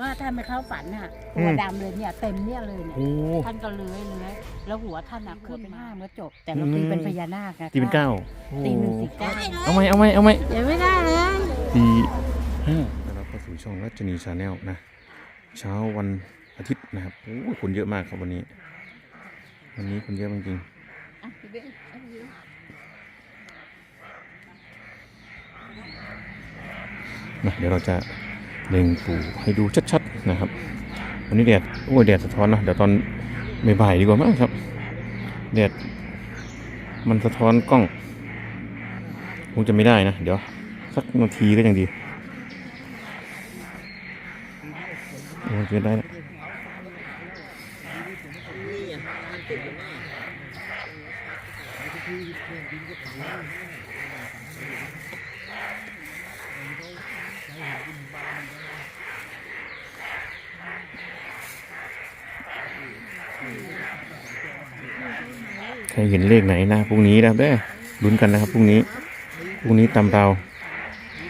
ว่าท่านไปเข้าฝันน่ะอืตัวม ดำเลยเนี่ยเต็มเนี่ยเลยเนี่ยโอ้ ท่านก็เลื้อยเลื้อยแล้วหัวท่านน่ะขึ้นเป็นห้าเมื่อจบ แต่เราอืมตีเป็นพญานาคนะตีเป็นเก้าโอ้ตีหนึ่งสี่เก้าเอาไหมเอาไหมเอาไหมยังไม่ได้เลยสี่ห้าแล้วเราเข้าสู่ช่องรัชนีชาแนลนะ เช้าวันอาทิตย์นะครับโอ้ยคนเยอะมากครับวันนี้ วันนี้คนเยอะจริงๆนะเดี๋ยวเราจะ เล็งปู่ให้ดูชัดๆนะครับ วันนี้แดดโอ้ยแดดสะท้อนนะเดี๋ยวตอนบ่ายๆดีกว่ามั้งครับแดดมันสะท้อนกล้องคงจะไม่ได้นะ เดี๋ยวสักนาทีก็ยังดีโอ้ยจะได้แล้ ใครเห็นเลขไหนนะพรุ่งนี้นะครับเด้อลุ้นกันนะครับพรุ่งนี้พรุ่งนี้ตำเราม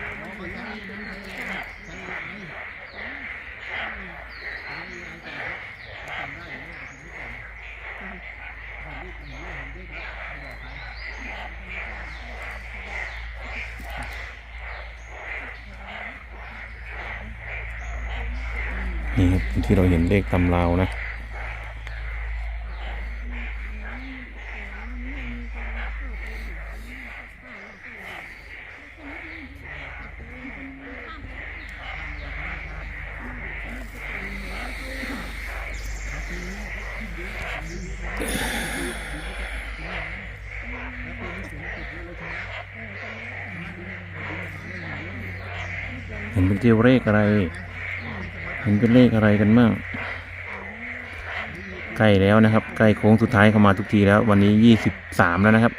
ีค นถูกหวยเห็นมันรำด้วยเนี่ยสองคนมีนางรำด้วยมีป้าคนเห็นมีที่ทุกวันแต่ว่าเขาเขาไม่มีธรรมชาติเขาแต่งสีสันเขาใส่ชุดนั้นชุดไทยเขาแต่งสีสันมีสีสวยมีธรรมชาติมีธรรมชาติเราไม่ได้เป็นธรรมชาติใช่ไหมนี่ครับที่เราเห็นเลขตำราวนะ เห็นเป็นตัวเลขอะไร เห็นเป็นเลขอะไรกันบ้างใกล้แล้วนะครับ ใกล้โค้งสุดท้ายเข้ามาทุกทีแล้ว วันนี้ยี่สิบสามแล้วนะครับ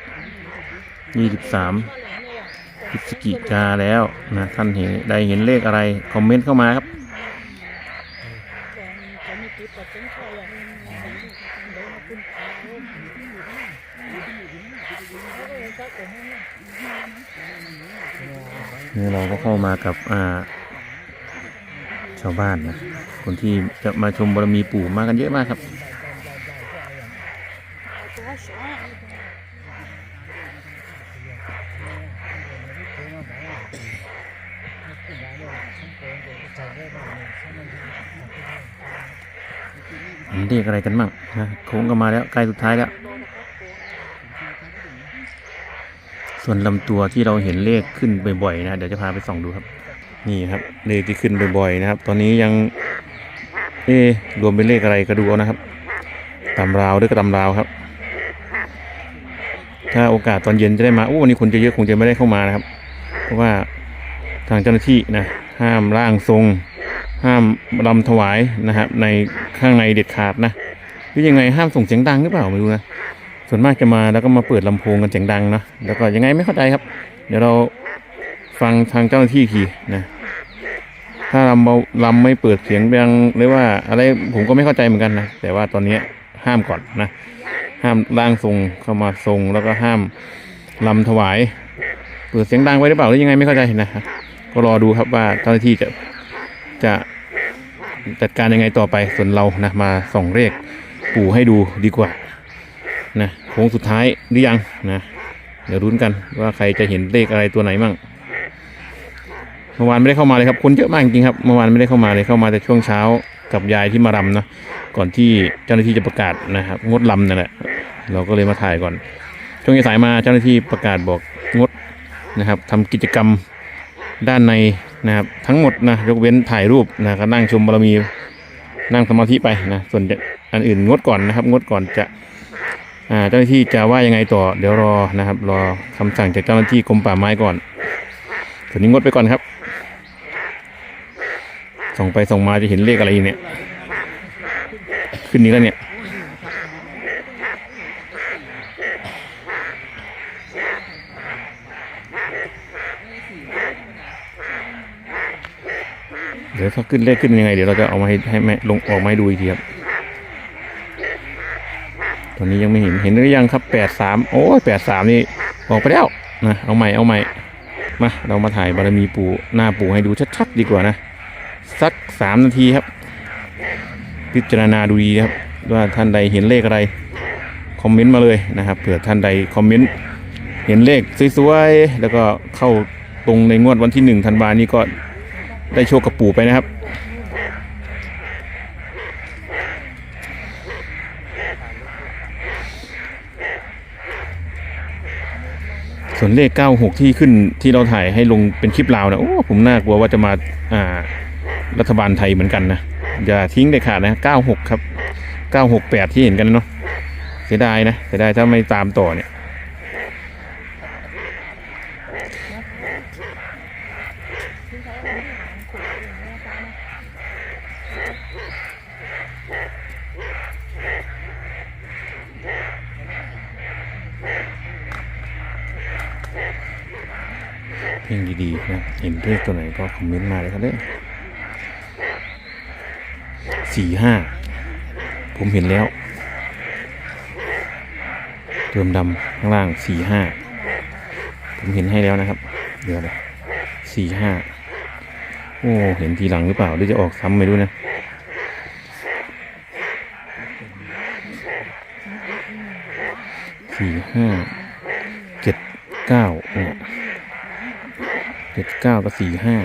ยี่สิบสามพฤศจิกาแล้วนะท่านเห็นใดเห็นเลขอะไร คอมเมนต์เข้ามาครับ นี่เราก็เข้ามากับอ่าชาวบ้านนะคนที่จะมาชมบารมีปู่มากันเยอะมากครับ เห็นเลขอะไรกันบ้างนะโค้งก็มาแล้วใกล้สุดท้ายแล้ว ส่วนลำตัวที่เราเห็นเลขขึ้นบ่อยๆนะเดี๋ยวจะพาไปส่องดูครับ นี่ครับ เลขที่ขึ้นบ่อยๆนะครับ ตอนนี้ยัง เอรวมเป็นเลขอะไรก็ดูเอานะครับตำราวด้วยก็ตำราวครับ ถ้าโอกาสตอนเย็นจะได้มาโอ้วันนี้คนจะเยอะคงจะไม่ได้เข้ามานะครับ เพราะว่าทางเจ้าหน้าที่นะห้ามร่างทรง ห้ามรำถวายนะครับ ในข้างในเด็ดขาดนะหรือยังไงห้ามส่งเสียงดังหรือเปล่าไม่รู้นะส่วนมากจะมาแล้วก็มาเปิดลำโพงกันเสียงดังนะแล้วก็ยังไงไม่เข้าใจครับ เดี๋ยวเราฟังทางเจ้าหน้าที่ทีนะถ้าลำเบาลำไม่เปิดเสียงดังหรือว่าอะไรผมก็ไม่เข้าใจเหมือนกันนะแต่ว่าตอนนี้ห้ามก่อนนะ ห้ามร่างทรงเข้ามาทรงแล้วก็ห้ามลำถวาย เปิดเสียงดังไว้หรือเปล่าหรือยังไงไม่เข้าใจนะก็รอดูครับว่าเจ้าหน้าที่จะจะ จัดการยังไงต่อไปส่วนเรานะมาส่องเลขปู่ให้ดูดีกว่านะโค้งสุดท้ายหรือยังนะเดี๋ยวรุ้นกันว่าใครจะเห็นเลขอะไรตัวไหนมั่งเมื่อวานไม่ได้เข้ามาเลยครับคนเยอะมากจริงครับเมื่อวานไม่ได้เข้ามาเลยเข้ามาแต่ช่วงเช้ากับยายที่มารำเนาะก่อนที่เจ้าหน้าที่จะประกาศนะครับงดลำนั่นแหละเราก็เลยมาถ่ายก่อน ช่วงสายมาเจ้าหน้าที่ประกาศบอกงดนะครับทำกิจกรรมด้านใน นะครับทั้งหมดนะยกเว้นถ่ายรูปนะก็นั่งชมบารมีนั่งสมาธิไปนะส่วนอันอื่นงดก่อนนะครับงดก่อนจะเจ้าหน้าที่จะว่ายังไงต่อเดี๋ยวรอนะครับ รอคำสั่งจากเจ้าหน้าที่กรมป่าไม้ก่อนส่วนนี้งดไปก่อนครับส่องไปส่องมาจะเห็นเลขอะไรอีกเนี่ย ขึ้นนี้แล้วเนี่ย เดี๋ยวถ้าขึ้นเลขขึ้นยังไง เดี๋ยวเราจะเอามาให้ให้แม่ลงออกมาให้ดูอีกทีครับ ตอนนี้ยังไม่เห็นเห็นหรือยังครับแปดสามโอ้แปดสามนี่ออกไปแล้วนะเอาใหม่เอาใหม่มาเรามาถ่ายบารมีปู่หน้าปู่ให้ดูชัดๆดีกว่านะ สักสามนาทีครับ พิจารณาดูดีครับ ว่าท่านใดเห็นเลขอะไร คอมเมนต์มาเลยนะครับเผื่อท่านใดคอมเมนต์เห็นเลขสวยๆแล้วก็เข้าตรงในงวดวันที่หนึ่งธันวานี้ก็ ได้โชคกับปู่ไปนะครับส่วนเลข 96 ที่ขึ้นที่เราถ่ายให้ลงเป็นคลิปลาวนะโอ้ผมน่ากลัวว่าจะมาอ่ารัฐบาลไทยเหมือนกันนะ อย่าทิ้งเด็ดขาดนะ 96 ครับ 968 ที่เห็นกันเนาะเสียดายนะเสียดายถ้าไม่ตามต่อเนี่ย งดีๆนะเห็นเพลงตัวไหนก็คอมเมนต์มาเลยครับเด้อสี่ห้าผมเห็นแล้ว เติมดำข้างล่างสี่ห้าผมเห็นให้แล้วนะครับ เดี๋ยวเลยสี่ห้าโอ้ เห็นทีหลังหรือเปล่าหรือจะออกซ้ำไม่รู้นะสี่ห้าเจ็ดเก้าเนี่ย เจ็ดเก้ากับสี่ห้า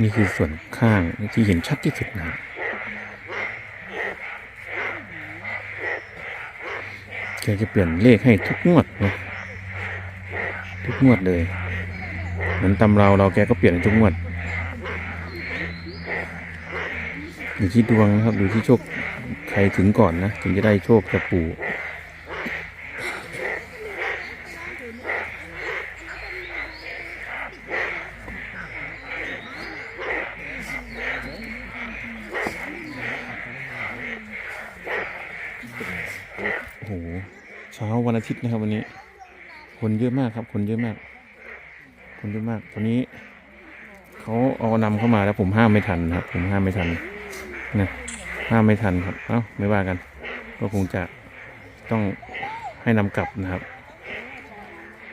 นี่คือส่วนข้างที่เห็นชัดที่สุดนะแกจะเปลี่ยนเลขให้ทุกงวดนะทุกงวดเลย เหมือนตำเราเราแกก็เปลี่ยนทุกงวดอยู่ที่ดวงนะครับอยู่ที่โชคใครถึงก่อนนะ ถึงจะได้โชคจากปู่โอ้โหเช้าวันอาทิตย์นะครับวันนี้ คนเยอะมากครับ คนเยอะมาก คนเยอะมาก ตอนนี้เขาเอานำเข้ามาแล้วผมห้ามไม่ทันครับ ผมห้ามไม่ทันนะห้ามไม่ทันครับ เอ้าไม่ว่ากัน ก็คงจะต้องให้นำกลับนะครับ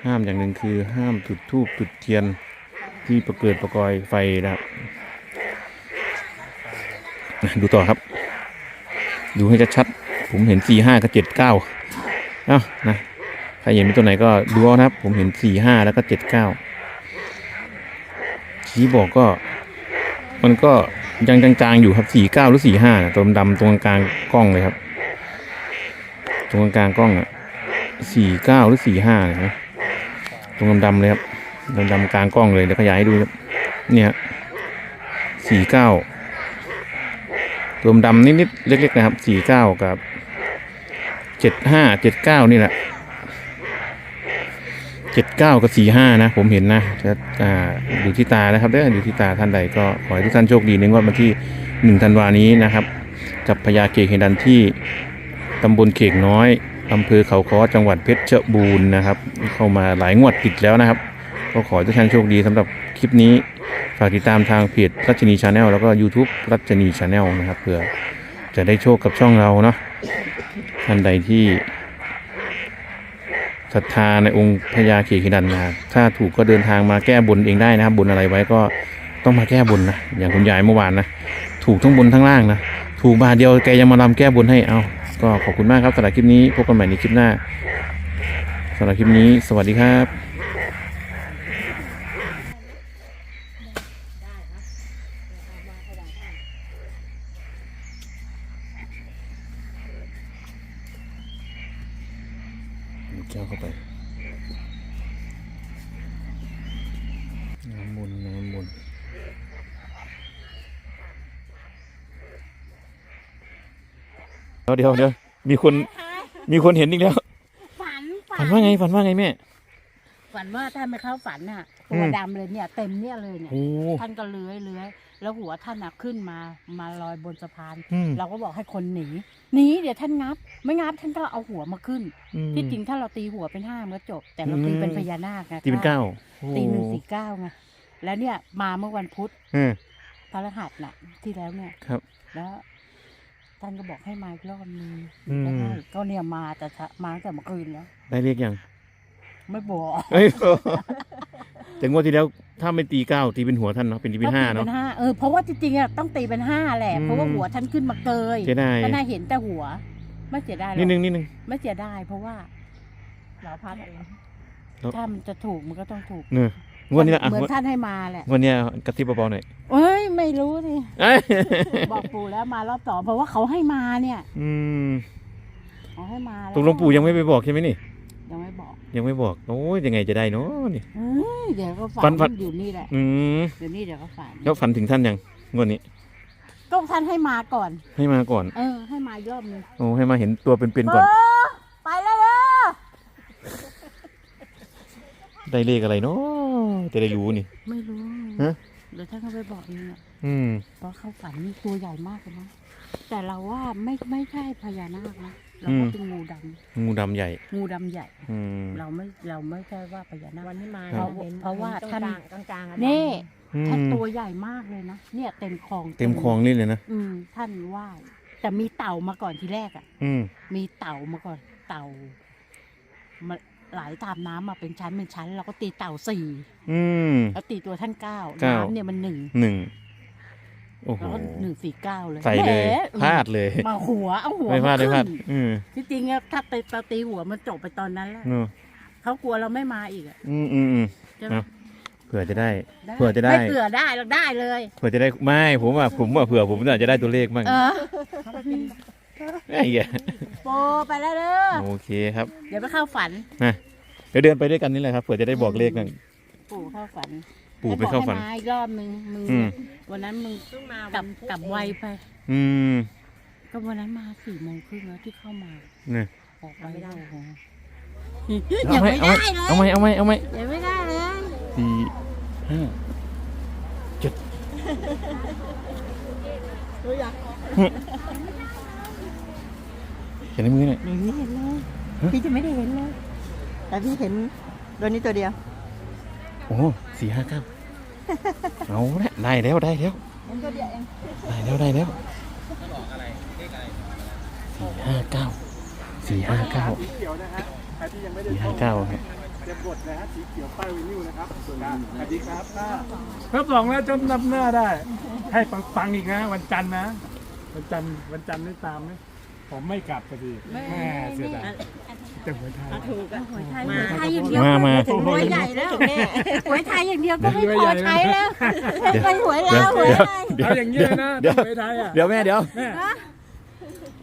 ห้ามอย่างหนึ่งคือห้ามจุดธูปจุดเทียนที่ประเกิดประกอยไฟนะครับดูต่อครับ ดูให้ชัดๆผมเห็นสี่ห้ากับเจ็ดเก้าเอ้านะใครเห็นเป็นตัวไหนก็ดูเอานะครับ ผมเห็นสี่ห้าแล้วก็เจ็ดเก้า ชี้บอกก็ มันก็ยังจางๆอยู่ครับสี่เก้าหรือสี่ห้าตัวดำตรงกลางกล้องเลยครับ ตรงกลางกล้องอะสี่เก้าหรือสี่ห้านะตรงดำๆเลยครับดำๆกลางกล้องเลยเดี๋ยวขยายให้ดูครับเนี่ยสี่เก้าตัวดำนิดๆเล็ก ๆ นะครับสี่เก้ากับเจ็ดห้าเจ็ดเก้านี่แหละ จ็ดเก้ากับสี่ห้านะผมเห็นนะจะอ่าอยู่ที่ตานะครับเด้ออยู่ที่ตาท่านใดก็ขอให้ทุกท่านโชคดีในงวดวันที่หนึ่งธันวานี้นะครับกับพญาเกกเฮดันที่ตำบลเขกน้อยอำเภอเขาค้อจังหวัดเพชรบูรณ์นะครับ เข้ามาหลายงวดติดแล้วนะครับ ก็ขอให้ทุกท่านโชคดีสำหรับคลิปนี้ ฝากติดตามทางเพจรัชนีชาแนลแล้วก็ YouTube รัชนีชาแนลนะครับเพื่อจะได้โชคกับช่องเราเนาะท่านใดที่ ศรัทธาในองค์พญาเขกิดันมาถ้าถูกก็เดินทางมาแก้บนเองได้นะครับบนอะไรไว้ก็ต้องมาแก้บนนะอย่างคุณยายเมื่อวานนะถูกทั้งบนทั้งล่างนะถูกบาทเดียวแกยังมาลำแก้บนให้เอาก็ขอบคุณมากครับสำหรับคลิปนี้พบกันใหม่ในคลิปหน้าสำหรับคลิปนี้ สวัสดีครับ แก้วเข้าไปน้ำมนต์น้ำมนต์เดี๋ยวเดี๋ยวเดี๋ยวมีคนมีคนเห็นอีกแล้ว ฝันฝันว่าไงฝันว่าไงแม่ ฝันว่าท่านมาเข้าฝันน่ะอืตัวมดำเลยเนี่ยเต็มเนี่ยเลยเนี่ยโอ้ ท่านก็เลื้อยเลื้อย แล้วหัวท่านน่ะขึ้นมามาลอยบนสะพาน อืม เราก็บอกให้คนหนีหนีเดี๋ยวท่านงับ ไม่งับท่านก็เอาหัวมาขึ้น อืมที่จริงถ้าเราตีหัวเป็นห้ามันก็จบ แต่เราตีอืมเป็นพญานาคไงตีเป็นเก้าโอ้ตีหนึ่งสี่เก้าไงแล้วเนี่ยมาเมื่อวันพุธเออพฤหัสน่ะ ที่แล้วเนี่ย ครับ แล้วท่านก็บอกให้มาอีกรอบนึงอืมก็ให้ก็เนี่ยมาแต่เช้ามาตั้งแต่เมื่อคืนแล้ว ได้เรียกยังไม่บอก เอ้ย แต่งวดที่แล้วถ้าไม่ตีเก้าตีเป็นหัวท่านเนาะเป็นตีเป็นห้าก็ตีเนาะ เป็นห้าเออเพราะว่าจริงๆอะต้องตีเป็นห้าแหละ อืม เพราะว่าหัวท่านขึ้นมาเกยเสียดายก็น่าเห็นแต่หัว ไม่เสียดายหรนิอดกนึงนิดนึง ไม่เสียดายเพราะว่าเราพัดเองแล้ว ถ้ามันจะถูกมันก็ต้องถูกเนอะงวดนี้ละอะเหมืองวดนท่านให้มาแหละงวดเนี้ยกระซิบเบาๆหน่อยเอ้ยไม่รู้สิเอ้ยบอกปู่แล้วมารอบสองเพราะว่าเขาให้มาเนี่ยอืมเขาให้มาแวตกลงปู่ยังไม่ไปบอกใช่ไหมนี่ ยังไม่บอกยังไม่บอกโอ้ยยังไงจะได้เนาะนี่ เอ้ยเดี๋ยวก็ฝัฝันนฝัน อยู่นี่แหละอืมเดี๋ยวนี้เดี๋ยวก็ฝันแล้วฝันถึงท่านยังงวดนี้ ก็ท่านให้มาก่อน ให้มาก่อน เออ ให้มาอีกรอบนึงโอ้ให้มาเห็นตัวเป็นๆก่อน เออไปแล้วเด้อได้เลขอะไรเนาะจะได้รู้นี่ ไม่รู้ฮะ เดี๋ยวท่านก็ไปบอกเองอะอืมเพราะเข้าฝันนี่ตัวใหญ่มากเลยนะแต่เราว่าไม่ไม่ใช่พญานาคนะ เราก็เป็นงูดำงูดำใหญ่ งูดำใหญ่ อืมเราไม่เราไม่ใช่ว่าพญานาค วันที่มาเพราะห็นเพราะว่าห็ท่าน กลางๆกลางๆอะนี่อืท่านมตัวใหญ่มากเลยนะเนี่ยเต็มคลองเต็มคลองนี่เลยนะ อืมท่านไหว้แต่มีเต่ามาก่อนทีแรกอะ อืม มีเต่ามาก่อนเต่ามาไหลตามน้ำมาเป็นชั้นเป็นชั้นเราก็ตีเต่าสี่อืม แล้วตีตัวท่านเก้าเก้า น้ำเนี่ยมันหนึ่งหนึ่ง โอ้โหแล้วก็หนึ่งสี่เก้าเลยใส่เลยแหมพลาดเลย มาหัวเอาหัวไม่พลาดมาไม่พลาดขึ้นอืมที่จริงอะถ้าตีตาตีหัวมันจบไปตอนนั้นแล้วเนอะเขากลัวเราไม่มาอีกอะอืมอืมอืมใช่ไหมเนอะเผื่อจะได้ได้เผื่อจะได้ ไม่เผื่อได้เราได้เลย เผื่อจะได้ไม่ผมว่าผมว่าเผื่อผมอาจจะได้ตัวเลขบ้างเออไอ้เหี้ยโปไปแล้วเด้อโอเคครับเดี๋ยวไปเข้าฝัน เดี๋ยวเดินไปด้วยกันนี่แหละครับเผื่อจะได้บอกเลขนั่นปู่เข้าฝัน ปู่ไปเข้าฝันให้บอกให้มาอีกรอบนึงมึงอืม วันนั้นมึงเพิ่งมากลับกลับไวไป อืมก็วันนั้นมาสี่โมงครึ่งแล้วที่เข้ามาเนี่ยออกไปแล้วโอ้โหเอายังไหมไม่ได้เลยเอาไหมเอาไหมเอาไหมยังไม่ได้เลยสี่ห้าเจ็ดรู้ยังเขียนในมือหน่อยไม่เห็นเลยฮะพี่จะไม่ได้เห็นเลยแต่พี่เห็นตัวนี้ตัวเดียว โอ้สี่ห้าเก้าเอาละได้แล้วได้แล้วเห็นตัวเดียวเองได้แล้วได้แล้วสี่ห้าเก้าสี่ห้าเก้าสีเขียวนะฮะใครที่ยังไม่ได้สี่ชห้ามเก้าครับเตรียมกดนะฮะสีเขียวป้ายวินิวนะครับสวัสดีครับถ้ารับรองแล้วจำนำหน้าได้ ให้ฟังฟังอีกนะ วันจันทร์นะ วันจันทร์วันจันทร์ได้ตามไหม ผมไม่กลับพอดีแม่เสียดายจะหัวไทย ถูกอะหวยไทยหวยไทยอย่างเดียวมามาก็หวยใหญ่แล้วหวยไทยอย่างเดียวก็ไม่พอใช้แล้วไปหวยลาวหวยอะไรเอาอย่างนี้เลยนะเดี๋ยวหวยไทยอะเดี๋ยวแม่เดี๋ยว แม่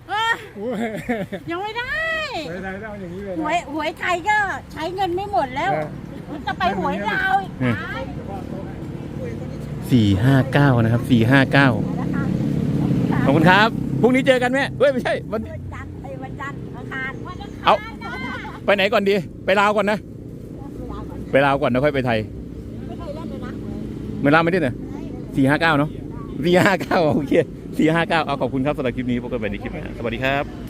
เอ้ยโอ้ยยังไม่ได้หวยไทยต้องเอาอย่างนี้เลยหนะ วยหวยไทยก็ใช้เงินไม่หมดแล้วเออจะไปหวยลาวอีกอืม ตายสี่ห้าเก้านะครับสี่ห้าเก้าขอบคุณครับพ รุ่งนี้เจอกันแม่เฮ้ยไม่ใช่วันวันจันทร์ไอ้วันจันทร์อังคารวันอังคารเอานะไปไหนก่อนดี ไปลาวก่อนนะไปลาวก่อนแล้วค่อยไปไทยไม่เคยเล่นเลยนะไม่ลาวไม่ได้เหรอสี่ห้าเก้าเนาะสี่ห้าเก้าโอเคสี่ห้าเก้าเอาขอบคุณครับสำหรับคลิปนี้พบกันใหม่ในคลิปหน้าสวัสดีครับ